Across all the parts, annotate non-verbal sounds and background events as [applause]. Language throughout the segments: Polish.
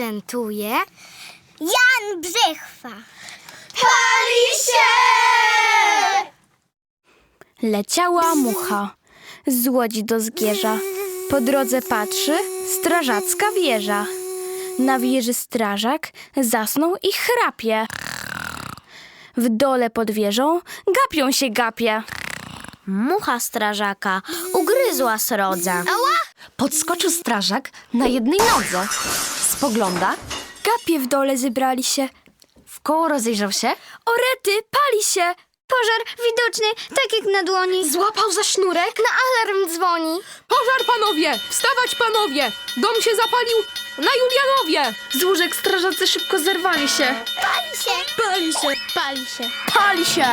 prezentuje Jan Brzechwa. Pali się! Leciała mucha z łodzi do zgierza. Po drodze patrzy strażacka wieża. Na wieży strażak zasnął i chrapie. W dole pod wieżą gapią się gapie. Mucha strażaka ugryzła srodze. Podskoczył strażak na jednej nodze. Spogląda, Gapie w dole zebrali się. w koło rozejrzał się, O rety, pali się! Pożar widoczny, tak jak na dłoni. złapał za sznurek, Na alarm dzwoni. Pożar, panowie! Wstawać, panowie! Dom się zapalił na Julianowie! z łóżek strażacy szybko zerwali się. Pali się. Pali się, Pali się. pali się!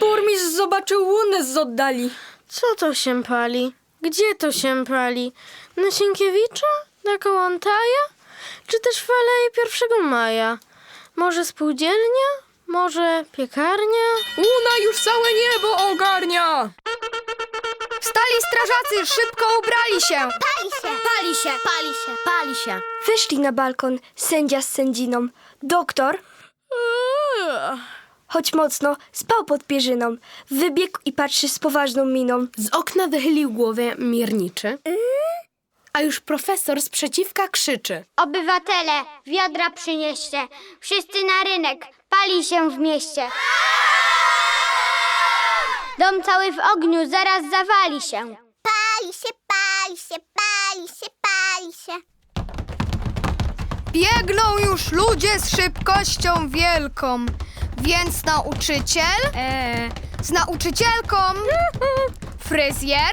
Burmistrz zobaczył łunę z oddali. Co to się pali? Gdzie to się pali? Na Sienkiewicza? Na Kołątaja? Czy też w Alei 1 Maja? Może spółdzielnia? Może piekarnia? Una już całe niebo ogarnia! Wstali strażacy, szybko ubrali się. Pali się. Pali się. Pali się. Pali się. Wyszli na balkon sędzia z sędziną. Doktor, choć mocno, spał pod pierzyną. Wybiegł i patrzy z poważną miną. Z okna wychylił głowę mierniczy. A już profesor z przeciwka krzyczy. Obywatele, wiadra przynieście. Wszyscy na rynek. Pali się w mieście. Dom cały w ogniu, zaraz zawali się. Pali się, pali się, pali się, pali się. Biegną już ludzie z szybkością wielką, więc nauczyciel z nauczycielką, [laughs] fryzjer,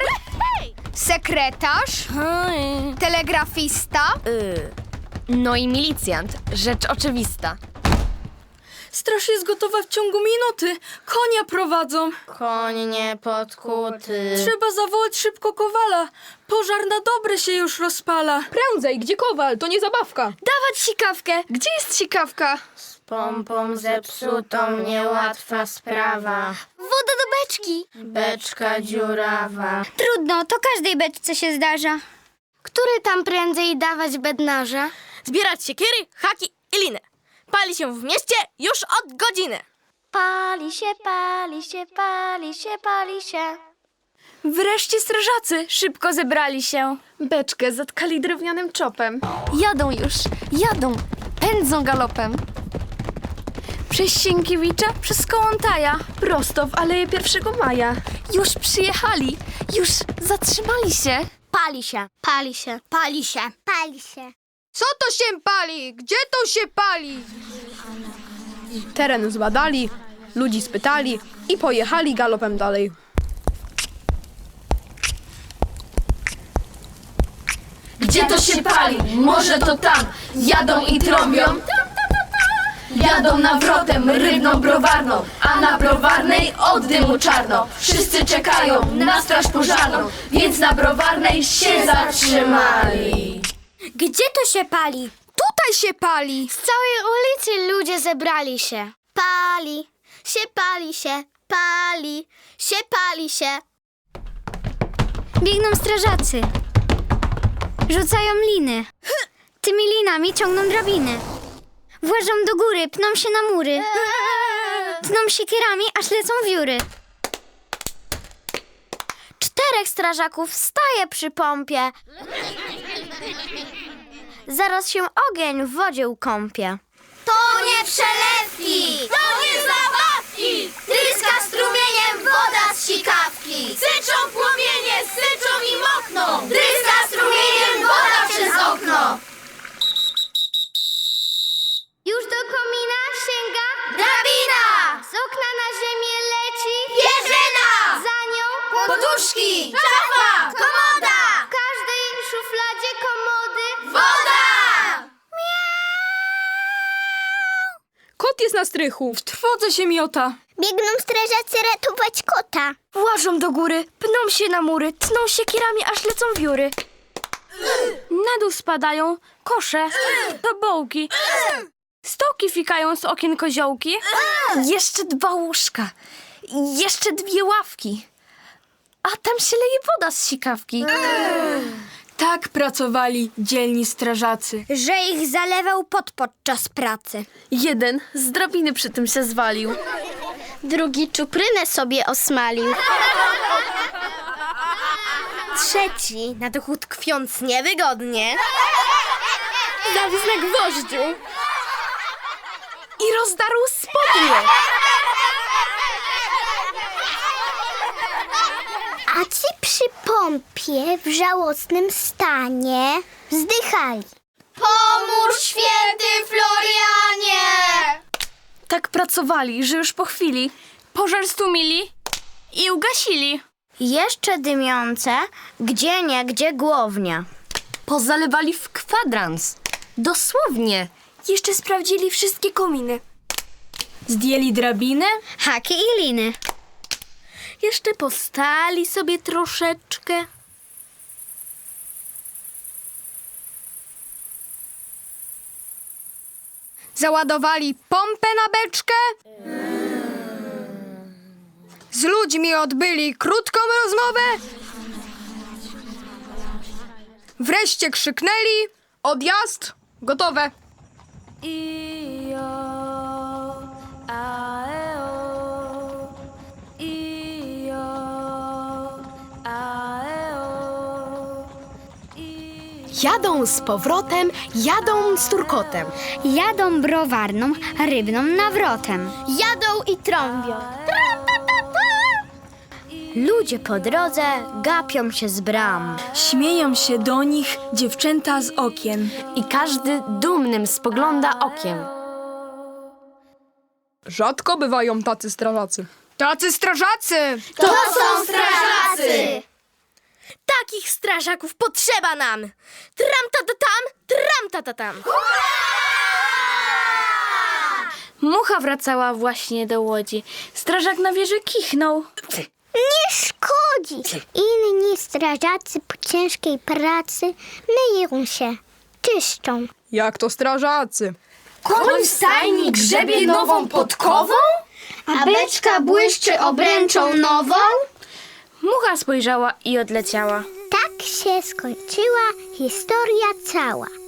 sekretarz, telegrafista, No i milicjant, rzecz oczywista. Straż jest gotowa w ciągu minuty. Konia prowadzą. Koń nie podkuty. Trzeba zawołać szybko kowala. Pożar na dobre się już rozpala. Prędzej, gdzie kowal? To nie zabawka! Dawać sikawkę. Gdzie jest sikawka? Z pompą zepsutą niełatwa sprawa. Woda do beczki. Beczka dziurawa. Trudno, to każdej beczce się zdarza. Który tam prędzej dawać bednarza? Zbierać siekiery, haki i liny. Pali się w mieście już od godziny. Pali się, pali się, pali się, pali się. Wreszcie strażacy szybko zebrali się. Beczkę zatkali drewnianym czopem. Jadą już, jadą, pędzą galopem. Przez Sienkiewicza, przez Kołątaja. Prosto w Aleję 1 Maja. Już przyjechali, już zatrzymali się. Pali się, pali się, pali się, pali się. Co to się pali? Gdzie to się pali? Teren zbadali, ludzi spytali i pojechali galopem dalej. Gdzie to się pali? Może to tam. Jadą i trąbią. Jadą nawrotem rybną browarną, a na browarnej od dymu czarno. Wszyscy czekają na straż pożarną, więc na browarnej się zatrzymali. Gdzie to się pali? Tutaj się pali. Z całej ulicy ludzie zebrali się. Pali, się pali się, pali, się pali się. Biegną strażacy. Rzucają liny. Tymi linami ciągną drabiny. Włażą do góry, pną się na mury. Tną siekierami, aż lecą wióry. Czterech strażaków staje przy pompie. Zaraz się ogień w wodzie ukąpie. To nie przelewki! To nie zabawki! Tryska strumieniem woda z sikawki! Syczą płomienie, syczą i mokną! Jest na strychu. W trwodze się miota. Biegną strażacy ratować kota. Włażą do góry, pną się na mury, tną siekierami, aż lecą wióry. Na dół spadają kosze, tobołki. Stołki fikają z okien koziołki. Jeszcze dwa łóżka. Jeszcze dwie ławki. A tam się leje woda z sikawki. Tak pracowali dzielni strażacy. Że ich zalewał pot podczas pracy. Jeden z drabiny przy tym się zwalił. Drugi czuprynę sobie osmalił. Trzeci, na duchu tkwiąc niewygodnie, zawisł na gwoździu. I rozdarł spodnie. A ci przy pompie w żałosnym stanie wzdychali. Pomóż święty Florianie! Tak pracowali, że już po chwili Pożar stłumili i ugasili. Jeszcze dymiące, gdzie nie, gdzie głownia. pozalewali w kwadrans. Dosłownie. Jeszcze sprawdzili wszystkie kominy. Zdjęli drabinę, Haki i liny. Jeszcze postali sobie troszeczkę. Załadowali pompę na beczkę. Z ludźmi odbyli krótką rozmowę. Wreszcie krzyknęli. Odjazd gotowe. Jadą z powrotem, jadą z turkotem. Jadą browarną, rybną nawrotem. Jadą i trąbią. Ludzie po drodze gapią się z bram. śmieją się do nich dziewczęta z okien. I każdy dumnym spogląda okiem. Rzadko bywają tacy strażacy. Tacy strażacy! To są strażacy! Takich strażaków potrzeba nam! Tram ta ta tam, tram ta ta tam. Mucha wracała właśnie do łodzi. Strażak na wieży kichnął. Nie szkodzi. Inni strażacy po ciężkiej pracy myją się, czyszczą. Jak to strażacy? Koń stajni grzebie nową podkową? A beczka błyszczy obręczą nową? Mucha spojrzała i odleciała. Tak się skończyła historia cała.